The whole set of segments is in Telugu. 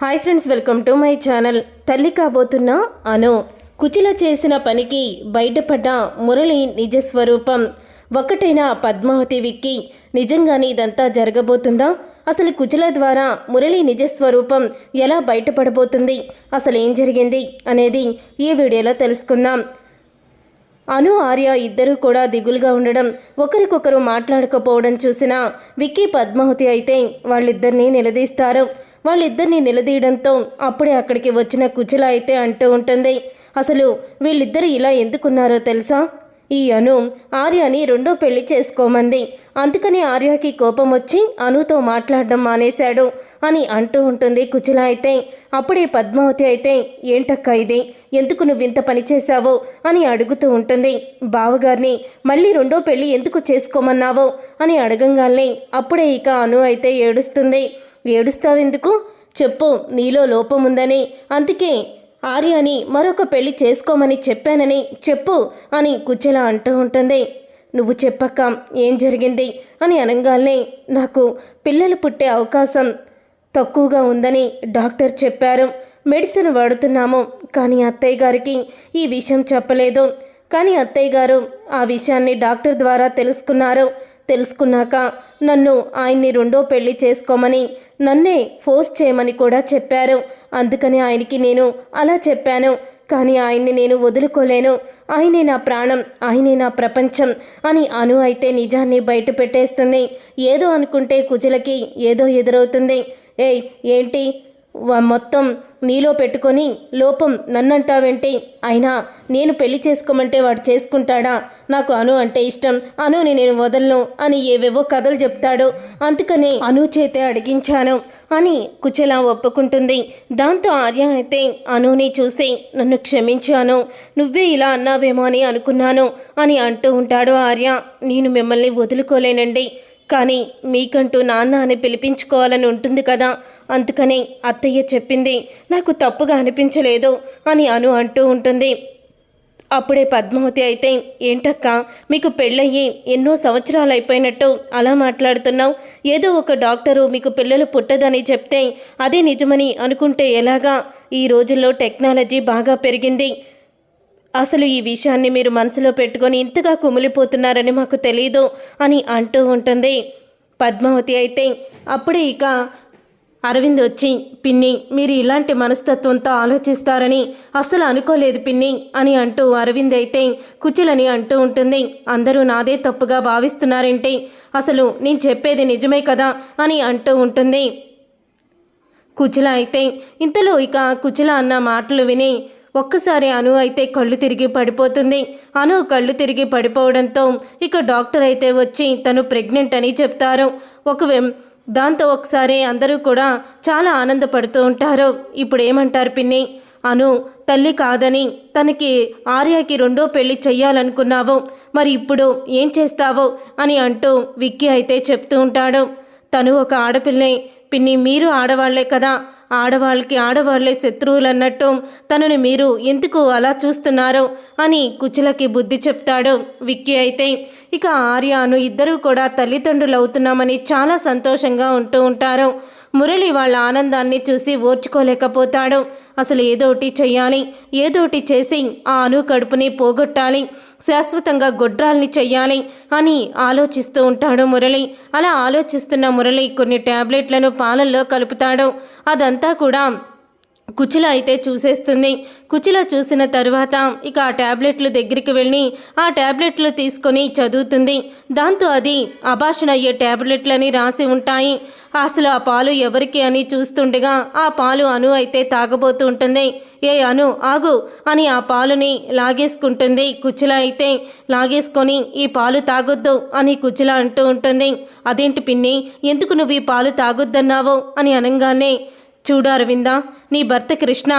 Hi friends welcome to my channel. తల్లి కాబోతున్న అను. కుచిల చేసిన పనికి బయటపడ్డ మురళి నిజస్వరూపం ఒక్కటైన పద్మావతి విక్కి నిజంగానే ఇదంతా జరగబోతుందా? అసలు కుచిల ద్వారా మురళి నిజస్వరూపం ఎలా బయటపడబోతుంది? అసలు ఏం జరిగింది అనేది ఈ వీడియోలో తెలుసుకుందాం. అను ఆర్య ఇద్దరూ కూడా దిగులుగా ఉండడం ఒకరికొకరు మాట్లాడకపోవడం చూసిన విక్కీ పద్మావతి అయితే వాళ్ళిద్దరినీ నిలదీస్తారు. వాళ్ళిద్దరిని నిలదీయడంతో అప్పుడే అక్కడికి వచ్చిన కుచల అయితే అంటూ ఉంటుంది అసలు వీళ్ళిద్దరు ఇలా ఎందుకున్నారో తెలుసా? ఈ అను ఆర్యని రెండో పెళ్ళి చేసుకోమంది. అందుకని ఆర్యకి కోపం వచ్చి అనుతో మాట్లాడడం మానేశాడు అని అంటూ ఉంటుంది కుచిల అయితే. అప్పుడే పద్మావతి అయితే ఏంటక్క ఇది? ఎందుకు నువ్వింత పని చేశావో? అని అడుగుతూ ఉంటుంది. బావగారిని మళ్ళీ రెండో పెళ్ళి ఎందుకు చేసుకోమన్నావో? అని అడగంగానే అప్పుడే ఇక అను అయితే ఏడుస్తుంది. ఏడుస్తావెందుకు? చెప్పు నీలో లోపం ఉందని అందుకే ఆర్యని మరొక పెళ్ళి చేసుకోమని చెప్పానని చెప్పు అని కుచెల అంటూ ఉంటుంది. నువ్వు చెప్పక్క ఏం జరిగింది అని అనగానే నాకు పిల్లలు పుట్టే అవకాశం తక్కువగా ఉందని డాక్టర్ చెప్పారు. మెడిసిన్ వాడుతున్నాము కానీ అత్తయ్య గారికి ఈ విషయం చెప్పలేదు. కానీ అత్తయ్య గారు ఆ విషయాన్ని డాక్టర్ ద్వారా తెలుసుకున్నారు. తెలుసుకున్నాక నన్ను ఆయన్ని రెండో పెళ్ళి చేసుకోమని నన్నే ఫోర్స్ చేయమని కూడా చెప్పారు. అందుకని ఆయనకి నేను అలా చెప్పాను. కానీ ఆయన్ని నేను వదులుకోలేను. ఆయనే నా ప్రాణం ఆయనే నా ప్రపంచం అని అను అయితే నిజాన్ని బయట పెట్టేస్తుంది. ఏదో అనుకుంటే కుజలకి ఏదో ఎదురవుతుంది. ఏయ్ ఏంటి? మొత్తం నీలో పెట్టుకొని లోపం నన్నంటావేంటి? అయినా నేను పెళ్ళి చేసుకోమంటే వాడు చేసుకుంటాడా? నాకు అను అంటే ఇష్టం. అనుని నేను వదలను అని ఏవేవో కథలు చెప్తాడు. అందుకని అను చేతే అడిగించాను అని కుచెల ఒప్పుకుంటుంది. దాంతో ఆర్య అయితే అనుని చూసి నన్ను క్షమించాను. నువ్వే ఇలా అన్నావేమో అని అనుకున్నాను అని అంటూ ఉంటాడు ఆర్య. నేను మిమ్మల్ని వదులుకోలేనండి. కానీ మీకంటూ నాన్న అని పిలిపించుకోవాలని ఉంటుంది కదా. అందుకని అత్తయ్య చెప్పింది నాకు తప్పుగా అనిపించలేదు అని అను అంటూ ఉంటుంది. అప్పుడే పద్మావతి అయితే ఏంటక్క మీకు పెళ్ళయ్యి ఎన్నో సంవత్సరాలు అయిపోయినట్టు అలా మాట్లాడుతున్నావు. ఏదో ఒక డాక్టరు మీకు పిల్లలు పుట్టదని చెప్తే అదే నిజమని అనుకుంటే ఎలాగా? ఈ రోజుల్లో టెక్నాలజీ బాగా పెరిగింది. అసలు ఈ విషయాన్ని మీరు మనసులో పెట్టుకొని ఇంతగా కుమిలిపోతున్నారని మాకు తెలీదు అని అంటూ ఉంటుంది. పద్మావతి అయితే అప్పుడే ఇక అరవింద్ వచ్చి పిన్ని మీరు ఇలాంటి మనస్తత్వంతో ఆలోచిస్తారని అస్సలు అనుకోలేదు పిన్ని అని అంటూ అరవింద్ అయితే కుచిలని అంటూ ఉంటుంది. అందరూ నాదే తప్పుగా భావిస్తున్నారంటే? అసలు నేను చెప్పేది నిజమే కదా? అని అంటూ ఉంటుంది. కుచిల అయితే ఇంతలో ఇక కుచిల అన్న మాటలు విని ఒక్కసారి అను అయితే కళ్ళు తిరిగి పడిపోతుంది. అను కళ్ళు తిరిగి పడిపోవడంతో ఇక డాక్టర్ అయితే వచ్చి తను ప్రెగ్నెంట్ అని చెప్తారు. ఒకవే దాంతో ఒకసారి అందరూ కూడా చాలా ఆనందపడుతూ ఉంటారు. ఇప్పుడు ఏమంటారు పిన్ని? అను తల్లి కాదని తనకి ఆర్యకి రెండో పెళ్ళి చెయ్యాలనుకున్నావు. మరి ఇప్పుడు ఏం చేస్తావో? అని అంటూ విక్కీ అయితే చెప్తూ ఉంటాడు. తను ఒక ఆడపిల్లే పిన్ని మీరు ఆడవాళ్ళే కదా. ఆడవాళ్ళకి ఆడవాళ్ళే శత్రువులన్నట్టు తనని మీరు ఎందుకు అలా చూస్తున్నారు? అని కుచులకి బుద్ధి చెప్తాడు విక్కీ అయితే. ఇక ఆర్యాను ఇద్దరూ కూడా తల్లిదండ్రులు అవుతున్నామని చాలా సంతోషంగా ఉంటూ ఉంటారు. మురళి వాళ్ళ ఆనందాన్ని చూసి ఓర్చుకోలేకపోతాడు. అసలు ఏదోటి చెయ్యాలి ఏదోటి చేసి ఆ అను కడుపుని పోగొట్టాలి శాశ్వతంగా గొడ్రాల్ని చెయ్యాలి అని ఆలోచిస్తూ ఉంటాడు మురళి. అలా ఆలోచిస్తున్న మురళి కొన్ని టాబ్లెట్లను పాలల్లో కలుపుతాడు. అదంతా కూడా కుచిల అయితే చూసేస్తుంది. కుచిల చూసిన తరువాత ఇక ఆ ట్యాబ్లెట్లు దగ్గరికి వెళ్ళి ఆ ట్యాబ్లెట్లు తీసుకొని చదువుతుంది. దాంతో అది అభాషణ అయ్యే ట్యాబ్లెట్లని రాసి ఉంటాయి. అసలు ఆ పాలు ఎవరికి అని చూస్తుండగా ఆ పాలు అను అయితే తాగబోతూ ఉంటుంది. ఏ అను ఆగు అని ఆ పాలుని లాగేసుకుంటుంది. కుచిల అయితే లాగేసుకొని ఈ పాలు తాగొద్దు అని కుచిల అంటూ ఉంటుంది. అదేంటి పిన్ని ఎందుకు నువ్వు ఈ పాలు తాగొద్దన్నావు అని అనగానే చూడు అరవిందా నీ భర్త కృష్ణ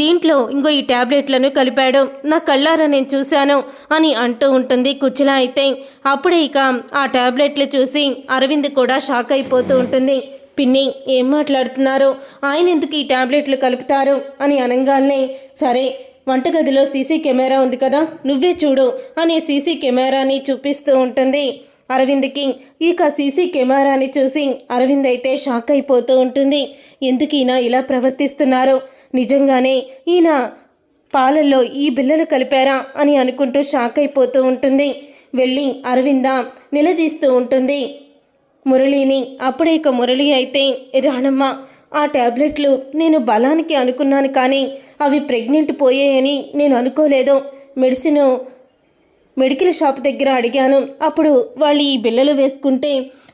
దీంట్లో ఇంకో ఈ టాబ్లెట్లను కలిపాడు. నా కళ్ళారా నేను చూశాను అని అంటూ ఉంటుంది కుచిల అయితే. అప్పుడే ఇక ఆ ట్యాబ్లెట్లు చూసి అరవింద్ కూడా షాక్ అయిపోతూ ఉంటుంది. పిన్ని ఏం మాట్లాడుతున్నారు? ఆయన ఎందుకు ఈ ట్యాబ్లెట్లు కలుపుతారు అని అనగానే సరే వంటగదిలో సీసీ కెమెరా ఉంది కదా నువ్వే చూడు అని సీసీ కెమెరాని చూపిస్తూ ఉంటుంది. అరవింద్కి ఇక సీసీ కెమెరాని చూసి అరవింద్ అయితే షాక్ అయిపోతూ ఉంటుంది. ఎందుకు ఈయన ఇలా ప్రవర్తిస్తున్నారు? నిజంగానే ఈయన పాలల్లో ఈ బిళ్ళలు కలిపారా అని అనుకుంటూ షాక్ అయిపోతూ ఉంటుంది. వెళ్ళి అరవింద నిలదీస్తూ ఉంటుంది. మురళిని అప్పుడే ఇక మురళి అయితే రాణమ్మ ఆ ట్యాబ్లెట్లు నేను బలానికి అనుకున్నాను కానీ అవి ప్రెగ్నెంట్ పోయాయని నేను అనుకోలేదు. మెడిసిన్ మెడికల్ షాప్ దగ్గర అడిగాను. అప్పుడు వాళ్ళు ఈ బిళ్ళలు వేసుకుంటే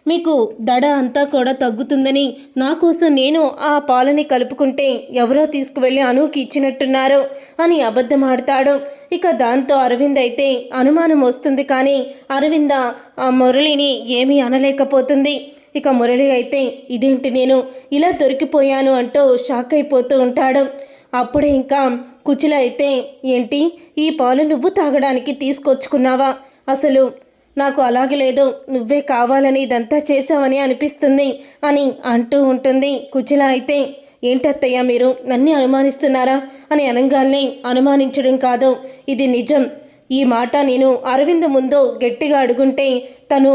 మీకు దడ అంతా కూడా తగ్గుతుందని నా కోసం నేను ఆ పాలని కలుపుకుంటే ఎవరో తీసుకువెళ్ళి అనుకి ఇచ్చినట్టున్నారు అని అబద్ధం ఆడతాడు ఇక దాంతో అరవింద్ అయితే అనుమానం వస్తుంది కానీ అరవింద ఆ మురళిని ఏమీ అనలేకపోతుంది. ఇక మురళి అయితే ఇదేంటి నేను ఇలా దొరికిపోయాను అంటూ షాక్ అయిపోతూ ఉంటాడు. అప్పుడే ఇంకా కుచిల అయితే ఏంటి? ఈ పాలు నువ్వు తాగడానికి తీసుకొచ్చుకున్నావా? అసలు నాకు అలాగే లేదు. నువ్వే కావాలని ఇదంతా చేసావని అనిపిస్తుంది అని అంటూ ఉంటుంది కుచిల అయితే ఏంటత్తయ్య మీరు? నన్ను అనుమానిస్తున్నారా? అని అనగాల్ని అనుమానించడం కాదు. ఇది నిజం. ఈ మాట నేను అరవింద్ ముందు గట్టిగా అడుగుంటే తను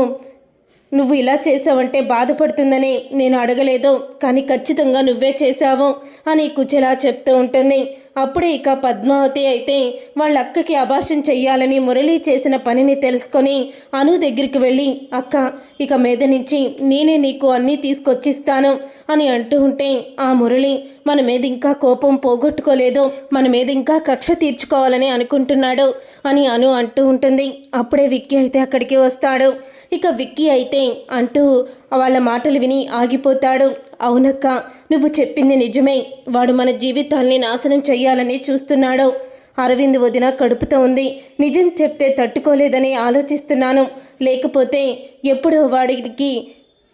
నువ్వు ఇలా చేసావంటే బాధపడుతుందని నేను అడగలేదు కానీ ఖచ్చితంగా నువ్వే చేశావు అని కుచెలా చెప్తూ ఉంటుంది. అప్పుడే ఇక పద్మావతి అయితే వాళ్ళ అక్కకి అభాషం చెయ్యాలని మురళి చేసిన పనిని తెలుసుకొని అను దగ్గరికి వెళ్ళి అక్క ఇక మీద నుంచి నేనే నీకు అన్నీ తీసుకొచ్చిస్తాను అని అంటూ ఉంటే ఆ మురళి మన మీద ఇంకా కోపం పోగొట్టుకోలేదు మన మీద ఇంకా కక్ష తీర్చుకోవాలని అనుకుంటున్నాడు అని అను అంటూ ఉంటుంది. అప్పుడే విక్కీ అయితే అక్కడికి వస్తాడు. ఇక విక్కీ అయితే అంటూ వాళ్ళ మాటలు విని ఆగిపోతాడు. అవునక్క నువ్వు చెప్పింది నిజమే. వాడు మన జీవితాల్ని నాశనం చెయ్యాలని చూస్తున్నాడు. అరవింద్ వదిన కడుపుతో ఉంది. నిజం చెప్తే తట్టుకోలేదని ఆలోచిస్తున్నాను. లేకపోతే ఎప్పుడో వాడికి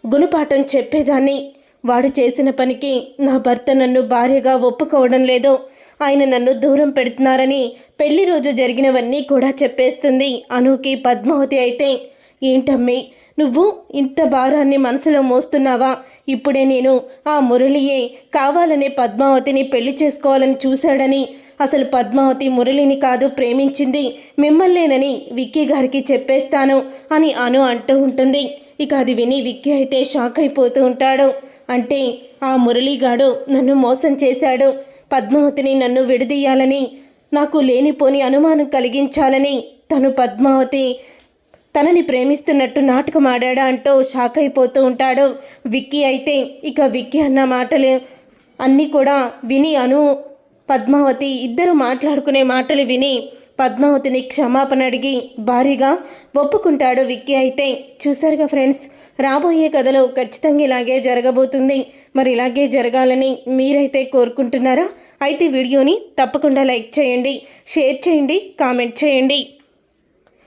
గుణపాఠం చెప్పేదాన్ని. వాడు చేసిన పనికి నా భర్త నన్ను భార్యగా ఒప్పుకోవడం లేదు. ఆయన నన్ను దూరం పెడుతున్నారని పెళ్ళి రోజు జరిగినవన్నీ కూడా చెప్పేస్తుంది. అనుకి పద్మావతి అయితే ఏంటమ్మి? నువ్వు ఇంత భారాన్ని మనసులో మోస్తున్నావా? ఇప్పుడే నేను ఆ మురళియే కావాలనే పద్మావతిని పెళ్ళి చేసుకోవాలని చూశాడని. అసలు పద్మావతి మురళిని కాదు ప్రేమించింది మిమ్మల్నేనని విక్కీ గారికి చెప్పేస్తాను అని అను అంటూ ఉంటుంది. ఇక అది విని విక్కీ అయితే షాక్ అయిపోతూ ఉంటాడు. అంటే ఆ మురళిగాడు నన్ను మోసం చేశాడు. పద్మావతిని నన్ను విడదీయాలని నాకు లేనిపోని అనుమానం కలిగించాలని తను పద్మావతి తనని ప్రేమిస్తున్నట్టు నాటకం ఆడాడా అంటూ షాక్ అయిపోతూ ఉంటాడు విక్కీ అయితే. ఇక విక్కీ అన్న మాటలు అన్నీ కూడా విని అను పద్మావతి ఇద్దరు మాట్లాడుకునే మాటలు విని పద్మావతిని క్షమాపణ అడిగి భారీగా ఒప్పుకుంటాడు విక్కీ అయితే. చూసారుగా ఫ్రెండ్స్ రాబోయే కథలో ఖచ్చితంగా ఇలాగే జరగబోతుంది. మరి ఇలాగే జరగాలని మీరైతే కోరుకుంటున్నారా? అయితే వీడియోని తప్పకుండా లైక్ చేయండి షేర్ చేయండి కామెంట్ చేయండి.